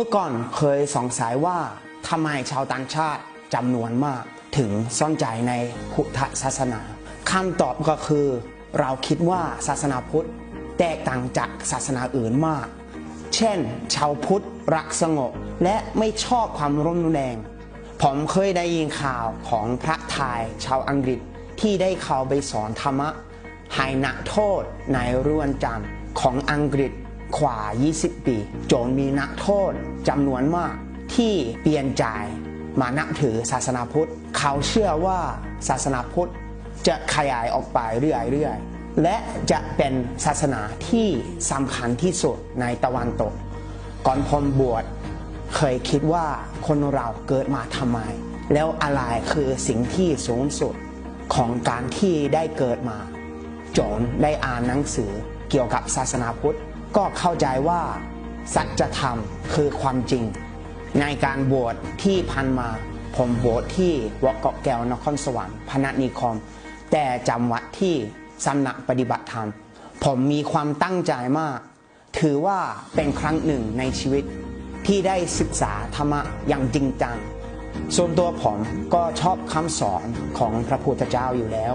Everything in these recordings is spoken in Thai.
มื่อก่อนเคยสงสัยว่าทำไมชาวต่างชาติจำนวนมากถึงสนใจในพุทธศาสนาคำตอบก็คือ เราคิดว่าศาสนาพุทธแตกต่างจากศาสนาอื่นมาก เช่น ชาวพุทธรักสงบและไม่ชอบความรุนแรง ผมเคยได้ยินข่าวของพระทายชาวอังกฤษที่ได้เข้าไปสอนธรรมะให้นักโทษในเรือนจำของอังกฤษ กว่า 20 ปี จนมีนักโทษจำนวนมากที่เปลี่ยนใจมานับถือศาสนาพุทธ เขาเชื่อว่าศาสนาพุทธจะขยายออกไปเรื่อยๆ และจะเป็นศาสนาที่สำคัญที่สุดในตะวันตก ก่อนผมบวชเคยคิดว่าคนเราเกิดมาทำไม แล้วอะไรคือสิ่งที่สูงสุดของการที่ได้เกิดมาโจนได้อ่านหนังสือเกี่ยวกับศาสนาพุทธ ก็เข้าใจว่า สัจธรรมคือความจริง ในการบวชที่พันมา ผมบวชที่วัดเกาะแก้วนครสวรรค์พนัสนิคม แต่จำวัดที่สำนักปฏิบัติธรรม ผมมีความตั้งใจมาก ถือว่าเป็นครั้งหนึ่งในชีวิตที่ได้ศึกษาธรรมะอย่างจริงจังส่วนตัวผมก็ชอบคำสอนของพระพุทธเจ้าอยู่แล้ว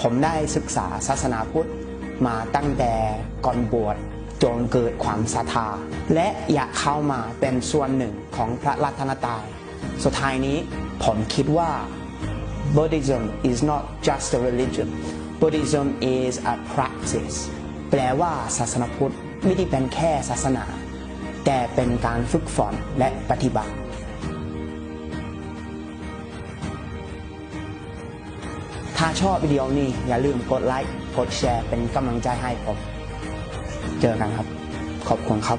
ผมได้ศึกษาศาสนาพุทธมาตั้งแต่ก่อนบวช จนเกิดความศรัทธา และอยากเข้ามาเป็นส่วนหนึ่งของพระรัตนตรัยสุดท้ายนี้ผมคิดว่า Buddhism is not just a religion Buddhism is a practice แปลว่าศาสนาพุทธไม่ได้เป็นแค่ศาสนา แต่เป็นการฝึกฝนและปฏิบัติถ้าชอบวิดีโอนี้อย่าลืมกดไลค์ กดแชร์เป็นกำลังใจให้ผม เจอกันครับ ขอบคุณครับ